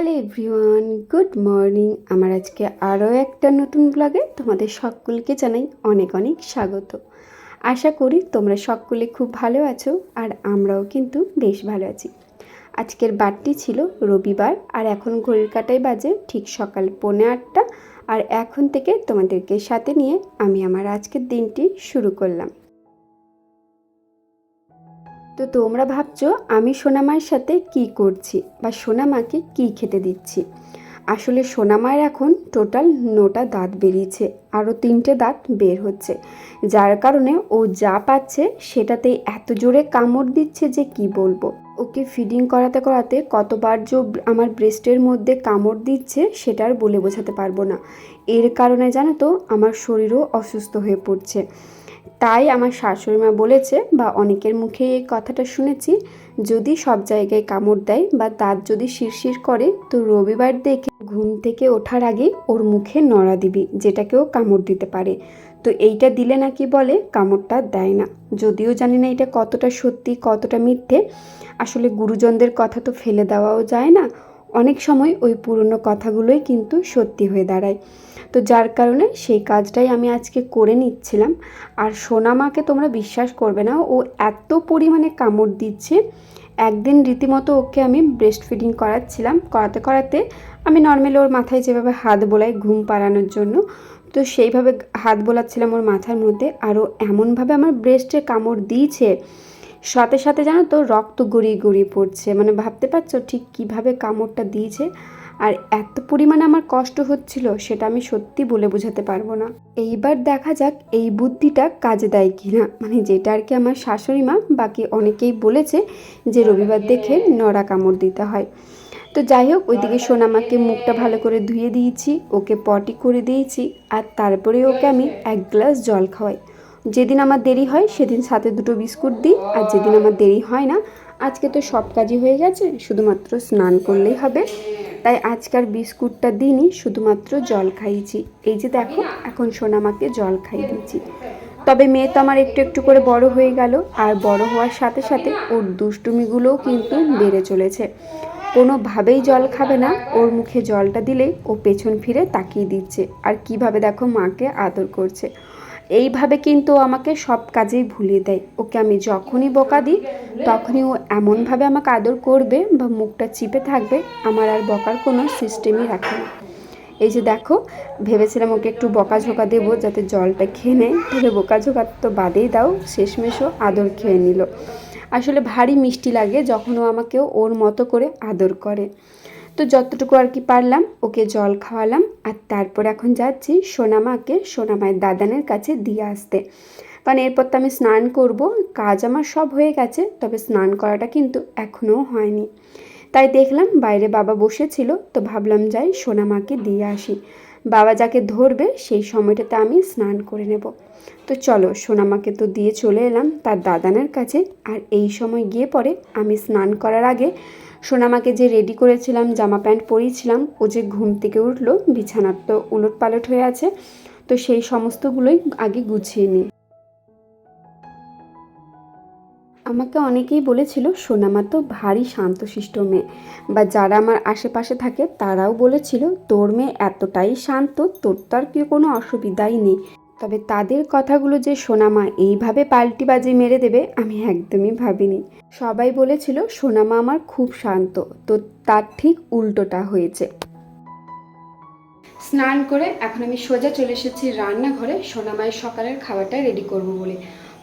Hello everyone, good morning. আমার আজকে আরও একটা নতুন ব্লগে তোমাদের সকলকে জানাই অনেক অনেক স্বাগত। আশা করি তোমরা সকলে খুব ভালো আছো আর আমরাও কিন্তু বেশ ভালো আছি। আজকের বারটি ছিল রবিবার আর এখন ঘড়ির কাটাই বাজে ঠিক সকাল পৌনে আটটা। আর এখন থেকে তোমাদেরকে সাথে নিয়ে আমি আমার আজকের দিনটি শুরু করলাম। তো তোমরা ভাবছ আমি সোনামার সাথে কি করছি বা সোনামাকে কি খেতে দিচ্ছি? আসলে সোনামায়ের এখন টোটাল নটা দাঁত বেরিয়েছে, আরও তিনটে দাঁত বের হচ্ছে। যার কারণে ও যা পাচ্ছে সেটাতেই এত জোরে কামড় দিচ্ছে যে কি বলব? ওকে ফিডিং করাতে করাতে কতবার যে আমার ব্রেস্টের মধ্যে কামড় দিচ্ছে সেটা আর বলে বোঝাতে পারব না। এর কারণে জানো তো আমার শরীরও অসুস্থ হয়ে পড়ছে। তাই আমার শাশুড়ি মা বলেছে বা অনেকের মুখে এই কথাটা শুনেছি, যদি সব জায়গায় কামড় দেয় বা দাঁত যদি শিরশির করে, তো রবিবার দেখে ঘুম থেকে ওঠার আগে ওর মুখে নড়া দিবি, যেটাকেও কামড় দিতে পারে। তো এইটা দিলে নাকি বলে, কামড়টা দেয় না। যদিও জানি না এটা কতটা সত্যি, কতটা মিথ্যে। আসলে গুরুজনদের কথা তো ফেলে দেওয়াও যায় না। অনেক সময় ওই পুরনো কথাগুলোই কিন্তু সত্যি হয়ে দাঁড়ায়। তো যার কারণে সেই কাজটাই আমি আজকে করে নিচ্ছিলাম। আর সোনামাকে তোমরা বিশ্বাস করবে না, ও এত পরিমাণে কামড় দিচ্ছে। একদিন রীতিমতো ওকে আমি ব্রেস্ট ফিডিং করাচ্ছিলাম। করাতে করাতে আমি নর্মালি ওর মাথায় যেভাবে হাত বোলাই ঘুম পাড়ানোর জন্য, তো সেইভাবে হাত বোলাচ্ছিলাম ওর মাথার মধ্যে। আরও এমনভাবে আমার ব্রেস্টে কামড় দিয়েছে সাথে সাথে জানো তো রক্ত গড়িয়ে গড়িয়ে পড়ছে। মানে ভাবতে পারছ ঠিক কীভাবে কামড়টা দিয়েছে? আর এত পরিমাণে আমার কষ্ট হচ্ছিল সেটা আমি সত্যি বলে বোঝাতে পারব না। এইবার দেখা যাক এই বুদ্ধিটা কাজে দেয় কি না মানে যেটা আর কি আমার শাশুড়ি মা, বাকি অনেকেই বলেছে যে রবিবার দেখে নড়া কামড় দিতে হয়। তো যাই হোক, ওইদিকে সোনামাকে মুখটা ভালো করে ধুয়ে দিয়েছি, ওকে পটি করে দিয়েছি, আর তারপরে ওকে আমি এক গ্লাস জল খাওয়াই। যেদিন আমার দেরি হয়, সেদিন সাথে দুটো বিস্কুট দিই, আর যেদিন আমার দেরি হয় না, আজকে তো সব কাজই হয়ে গেছে, শুধুমাত্র স্নান করলেই হবে। তাই আজকার বিস্কুটটা দিনই শুধুমাত্র জল খাইয়েছি। এই যে দেখো, এখন সোনামাকে জল খাইয়ে দিয়েছি। তবে মেয়ে তো আমার একটু একটু করে বড় হয়ে গেল, আর বড় হওয়ার সাথে সাথে ওর দুষ্টুমিগুলোও কিন্তু বেড়ে চলেছে। কোনোভাবেই জল খাবে না, ওর মুখে জলটা দিলেই ও পেছন ফিরে তাকিয়ে দিচ্ছে। আর কীভাবে দেখো মাকে আদর করছে। এইভাবে কিন্তু আমাকে সব কাজেই ভুলিয়ে দেয়। ওকে আমি যখনই বকা দিই, তখনই ও এমনভাবে আমাকে আদর করবে বা মুখটা চিপে থাকবে, আমার আর বকার কোনো সিস্টেমই রাখে না। এই যে দেখো, ভেবেছিলাম ওকে একটু বকাঝোকা দেবো যাতে জলটা খেয়ে নেয় তবে বকাঝোকা তো বাদেই দাও শেষমেশও আদর খেয়ে নিল। আসলে ভারী মিষ্টি লাগে যখন ও আমাকে ওর মতো করে আদর করে। তো যতটুকু আর কি পারলাম, ওকে জল খাওয়ালাম। আর তারপর এখন যাচ্ছি সোনামাকে, সোনামায়ের দাদানের কাছে দিয়ে আসতে। কারণ এরপর তো আমি স্নান করব, কাজ আমার সব হয়ে গেছে, তবে স্নান করাটা কিন্তু এখনও হয়নি। তাই দেখলাম বাইরে বাবা বসেছিল, তো ভাবলাম যাই সোনামাকে দিয়ে আসি। বাবা যাকে ধরবে, সেই সময়টাতে আমি স্নান করে নেব। তো চলো, সোনামাকে তো দিয়ে চলে এলাম তার দাদানের কাছে। আর এই সময় গিয়ে পরে আমি স্নান করার আগে সোনামাকে যে রেডি করেছিলাম, জামা প্যান্ট পরিয়েছিলাম, ও যে ঘুম থেকে উঠল, বিছানার তো উলট পালট হয়ে আছে, তো সেই সমস্তগুলোই আগে গুছিয়ে নিই। আমাকে অনেকেই বলেছিল, সোনামা তো ভারী শান্তশিষ্ট মেয়ে, বা যারা আমার আশেপাশে থাকে, তারাও বলেছিল, তোর মেয়ে এতটাই শান্ত, তোর তো আর কি কোনো অসুবিধাই নেই। তবে তাদের কথাগুলো যে সোনামা এইভাবে পাল্টি বাজি মেরে দেবে, আমি একদমই ভাবিনি। সবাই বলেছিল, সোনামা আমার খুব শান্ত, তো তার ঠিক উল্টোটা হয়েছে। স্নান করে এখন আমি সোজা চলে এসেছি রান্নাঘরে, সোনামায়ের সকালের খাবারটা রেডি করব বলে।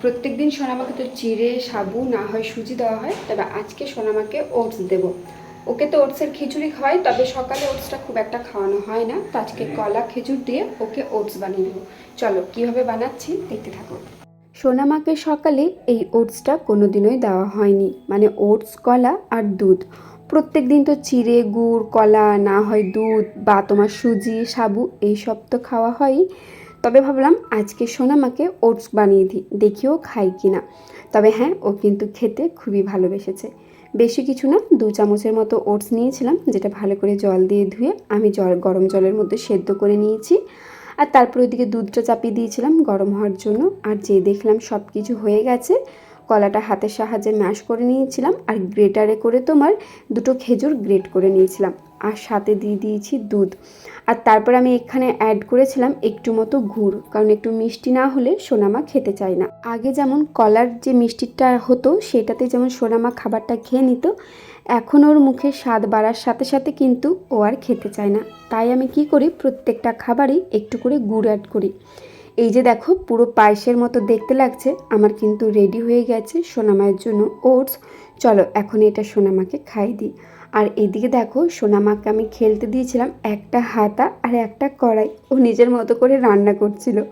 প্রত্যেক দিন সোনামাকে তো চিড়ে সাবু না হয় সুজি দেওয়া হয়, তবে আজকে সোনামাকে ওটস দেব। ওকে তো ওটসের খিচুড়ি খাওয়াই তবে সকালে ওটসটা খুব একটা খাওয়ানো হয় না। তো আজকে কলা খেজুর দিয়ে ওকে ওটস বানিয়ে দেবো চলো কীভাবে বানাচ্ছি দেখতে থাকো। সোনামাকে সকালে এই ওটসটা কোনো দিনই দেওয়া হয়নি। মানে ওটস কলা আর দুধ। প্রত্যেক দিন তো চিড়ে গুড় কলা না হয় দুধ বা তোমার সুজি সাবু এইসব তো খাওয়া হয়ই তবে ভাবলাম আজকে সোনামাকে ওটস বানিয়ে দিই দেখিও খাই কি না তবে হ্যাঁ ও কিন্তু খেতে খুবই ভালোবেসেছে। বেশি কিছু না, দু চামচের মতো ওটস নিয়েছিলাম, যেটা ভালো করে জল দিয়ে ধুয়ে আমি জল, গরম জলের মধ্যে সেদ্ধ করে নিয়েছি। আর তারপর ওইদিকে দুধটা চাপিয়ে দিয়েছিলাম গরম হওয়ার জন্য। আর যে দেখলাম সব কিছু হয়ে গেছে, কলাটা হাতের সাহায্যে ম্যাশ করে নিয়েছিলাম। আর গ্রেটারে করে তোমার দুটো খেজুর গ্রেট করে নিয়েছিলাম। আর সাথে দিয়ে দিয়েছি দুধ। আর তারপর আমি এখানে অ্যাড করেছিলাম একটু মতো গুড়, কারণ একটু মিষ্টি না হলে সোনামা খেতে চায় না। আগে যেমন কলার যে মিষ্টিটা হতো, সেটাতে যেমন সোনামা খাবারটা খেয়ে নিত, এখন ওর মুখে স্বাদ বাড়ার সাথে সাথে কিন্তু ও আর খেতে চায় না। তাই আমি কি করি, প্রত্যেকটা খাবারই একটু করে গুড় অ্যাড করি। এই যে দেখো, পুরো পায়েসের মতো দেখতে লাগছে, আমার কিন্তু রেডি হয়ে গেছে সোনামায়ের জন্য ওটস চলো, এখন এটা সোনামাকে খাই দিই। আর এদিকে দেখো, সোনামাকে আমি খেলতে দিয়েছিলাম একটা হাতা আর একটা কড়াই। ও নিজের মতো করে রান্না করছিল।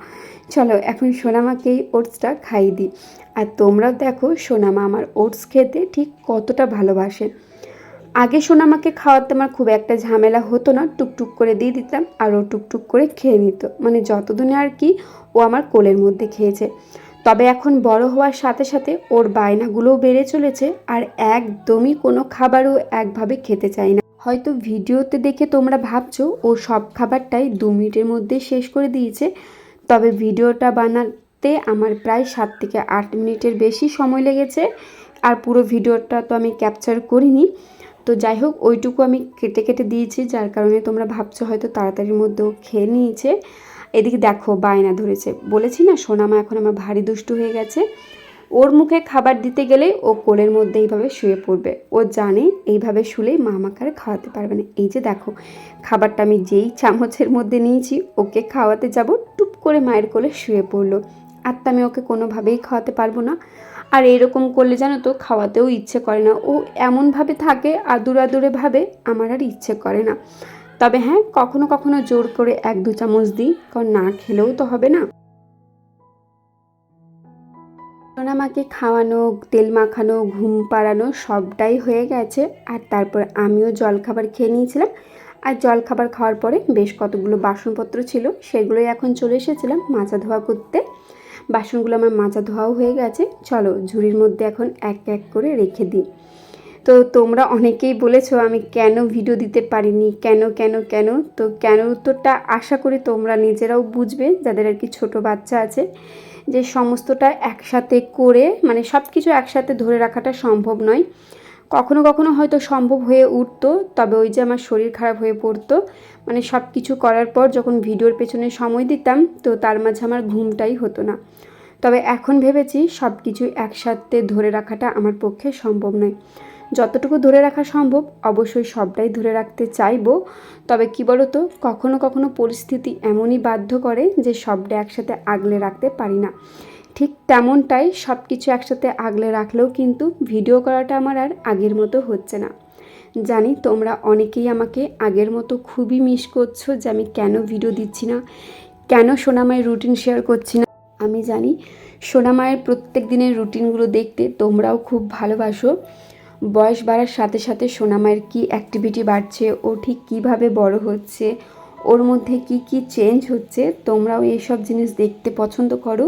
চলো, এখন সোনামাকে এই ওটসটা খাই দিই। আর তোমরাও দেখো, সোনামা আমার ওটস খেতে ঠিক কতটা ভালোবাসে। আগে সোনামাকে খাওয়াতে আমার খুব একটা ঝামেলা হতো না, টুকটুক করে দিয়ে দিতাম আর ও টুকটুক করে খেয়ে নিত। মানে যতদিনে আর কি ও আমার কোলের মধ্যে খেয়েছে। তবে এখন বড় হওয়ার সাথে সাথে ওর বায়নাগুলোও বেড়ে চলেছে আর একদমই কোনো খাবারও একভাবে খেতে চায় না। হয়তো ভিডিওতে দেখে তোমরা ভাবছ, ও সব খাবারটাই দু মিনিটের মধ্যে শেষ করে দিয়েছে। তবে ভিডিওটা বানাতে আমার প্রায় সাত থেকে আট মিনিটের বেশি সময় লেগেছে আর পুরো ভিডিওটা তো আমি ক্যাপচার করিনি। তো যাই হোক, ওইটুকু আমি কেটে কেটে দিয়েছি, যার কারণে তোমরা ভাবছ হয়তো তাড়াতাড়ির মধ্যেও খেয়ে নিয়েছে। এদিকে দেখো, বায়না ধরেছে। বলেছি না, সোনামা এখন আমার ভারী দুষ্টু হয়ে গেছে। ওর মুখে খাবার দিতে গেলে ও কোলের মধ্যে এইভাবে শুয়ে পড়বে। ও জানে এইভাবে শুলেই মা আমাকে খাওয়াতে পারবে না। এই যে দেখো, খাবারটা আমি যেই চামচের মধ্যে নিয়েছি, ওকে খাওয়াতে যাব, টুপ করে মায়ের কোলে শুয়ে পড়ল। আর তো আমি ওকে কোনোভাবেই খাওয়াতে পারব না। আর এরকম করলে জানো তো, খাওয়াতেও ইচ্ছে করে না। ও এমনভাবে থাকে আদুর আদুরে ভাবে, আমার আর ইচ্ছে করে না। তবে হ্যাঁ কখনো কখনো জোর করে এক দু চামচ দিই, কারণ না খেলেও তো হবে না। সোনামাকে খাওয়ানো, তেল মাখানো, ঘুম পাড়ানো সবটাই হয়ে গেছে। আর তারপর আমিও জলখাবার খেয়ে নিয়েছিলাম। আর জলখাবার খাওয়ার পরে বেশ কতগুলো বাসনপত্র ছিল, সেগুলোই এখন চলে এসেছিলাম মাজা ধোয়া করতে। বাসনগুলো আমার মাজা ধোয়াও হয়ে গেছে। চলো ঝুড়ির মধ্যে এখন এক এক করে রেখে দিই। তো তোমরা অনেকেই বলেছ আমি কেন ভিডিও দিতে পারিনি, কেন কেন কেন? তো কেন উত্তরটা আশা করি তোমরা নিজেরাও বুঝবে, যাদের আর কি ছোটো বাচ্চা আছে, যে সমস্তটা একসাথে করে মানে সব কিছু একসাথে ধরে রাখাটা সম্ভব নয়। কখনো কখনো হয়তো সম্ভব হয়ে উঠতো, তবে ওই যে আমার শরীর খারাপ হয়ে পড়তো মানে সব কিছু করার পর যখন ভিডিওর পেছনে সময় দিতাম, তো তার মাঝে আমার ঘুমটাই হতো না। তবে এখন ভেবেছি সব কিছু একসাথে ধরে রাখাটা আমার পক্ষে সম্ভব নয়। যতটুকু ধরে রাখা সম্ভব, অবশ্যই সবটাই ধরে রাখতে চাইব। তবে কী বলতো, কখনো কখনো পরিস্থিতি এমনই বাধ্য করে যে সবটা একসাথে আগলে রাখতে পারি না। ঠিক তেমনটাই সব কিছু একসাথে আগলে রাখলেও কিন্তু ভিডিও করাটা আমার আর আগের মতো হচ্ছে না। জানি তোমরা অনেকেই আমাকে আগের মতো খুবই মিস করছ যে আমি কেন ভিডিও দিচ্ছি না, কেন সোনামায়ের রুটিন শেয়ার করছি না। আমি জানি সোনামায়ের প্রত্যেক দিনের রুটিনগুলো দেখতে তোমরাও খুব ভালোবাসো। বয়স বাড়ার সাথে সাথে সোনামায়ের কী অ্যাক্টিভিটি বাড়ছে ও ঠিক কীভাবে বড় হচ্ছে ওর মধ্যে কি কি চেঞ্জ হচ্ছে তোমরাও এইসব জিনিস দেখতে পছন্দ করো।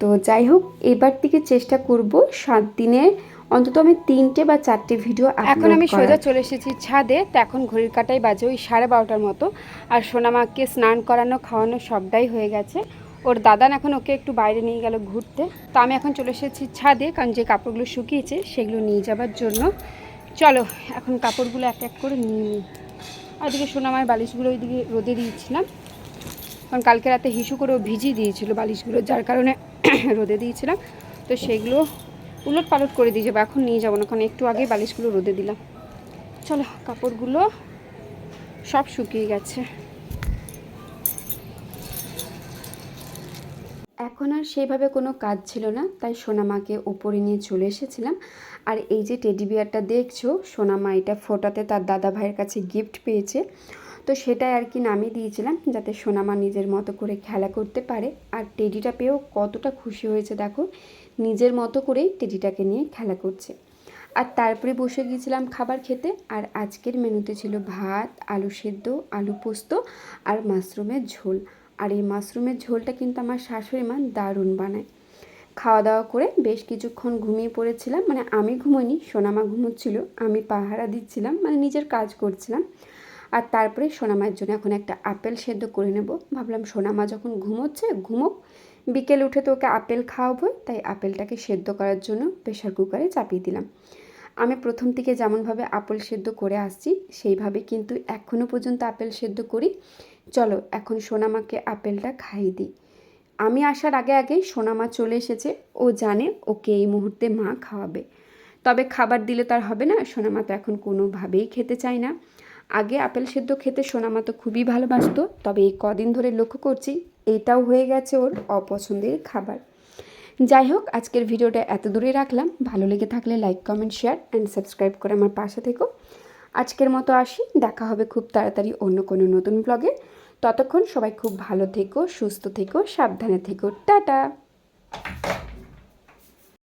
তো যাই হোক এবার থেকে চেষ্টা করব সাত দিনে অন্তত আমি তিনটে বা চারটে ভিডিও এখন আমি সোজা চলে এসেছি ছাদে তো এখন ঘড়ির কাটাই বাজে ওই সাড়ে বারোটার মতো আর সোনামাকে স্নান করানো খাওয়ানো সবটাই হয়ে গেছে। ওর দাদান এখন ওকে একটু বাইরে নিয়ে গেল ঘুরতে। তো আমি এখন চলে এসেছি ছাদে, কারণ যে কাপড়গুলো শুকিয়েছে সেগুলো নিয়ে যাবার জন্য। চলো, এখন কাপড়গুলো এক এক করে নিয়ে নিই। ওইদিকে সোনামায় বালিশগুলো ওইদিকে রোদে দিয়েছিলাম। কারণ কালকে রাতে হিসু করে ও ভিজিয়ে দিয়েছিল বালিশগুলো, যার কারণে রোদে দিয়েছিলাম। তো সেগুলো উলট পালট করে দিয়ে যাব, এখন নিয়ে যাব না, কারণ একটু আগে বালিশগুলো রোদে দিলাম। চলো, কাপড়গুলো সব শুকিয়ে গেছে। এখন আর সেইভাবে কোনো কাজ ছিল না, তাই সোনামাকে উপরে নিয়ে চলে এসেছিলাম। আর এই যে টেডি বিয়ারটা দেখছ, সোনামা এটা ফোটাতে তার দাদা ভাইয়ের কাছে গিফট পেয়েছে। তো সেটাই আর কি নামিয়ে দিয়েছিলাম, যাতে সোনামা নিজের মতো করে খেলা করতে পারে। আর টেডিটা পেয়েও কতটা খুশি হয়েছে দেখো, নিজের মতো করেই টেডিটাকে নিয়ে খেলা করছে। আর তারপরে বসে গিয়েছিলাম খাবার খেতে, আর আজকের মেনুতে ছিল ভাত, আলু সেদ্ধ, আলু পোস্ত, আর মাশরুমের ঝোল। আর এই মাশরুমের ঝোলটা কিন্তু আমার শাশুড়ি মা দারুণ বানায়। খাওয়া দাওয়া করে বেশ কিছুক্ষণ ঘুমিয়ে পড়েছিলাম মানে আমি ঘুমোইনি, সোনামা ঘুমোচ্ছিল, আমি পাহারা দিচ্ছিলাম মানে নিজের কাজ করছিলাম। আর তারপরে সোনামার জন্য এখন একটা আপেল সেদ্ধ করে নেব। ভাবলাম সোনামা যখন ঘুমোচ্ছে, ঘুমোক। বিকেল উঠে তো ওকে আপেল খাওয়াবো, তাই আপেলটাকে সেদ্ধ করার জন্য প্রেশার কুকারে চাপিয়ে দিলাম। আমি প্রথম থেকে যেমনভাবে আপেল সেদ্ধ করে আসছি, সেইভাবে কিন্তু এখনও পর্যন্ত আপেল সেদ্ধ করি। চলো, এখন সোনামাকে আপেলটা খাইয়ে দিই। আমি আসার আগে আগেই সোনামা চলে এসেছে, ও জানে ওকে এই মুহূর্তে মা খাওয়াবে। তবে খাবার দিলে তার হবে না, সোনামা তো এখন কোনোভাবেই খেতে চায় না। আগে আপেল সেদ্ধ খেতে সোনামা তো খুবই ভালোবাসতো, তবে এই কদিন ধরে লক্ষ্য করছি এটাও হয়ে গেছে ওর অপছন্দের খাবার। যাই হোক, আজকের ভিডিওটা এত দূরে রাখলাম। ভালো লেগে থাকলে like, comment, share and subscribe করে আমার পাশে থেকো। আজকের মতো আসি। দেখা হবে খুব তাড়াতাড়ি অন্য কোনো নতুন ব্লগে ততক্ষণ সবাই খুব ভালো থেকো, সুস্থ থেকো, সাবধানে থেকো। টাটা!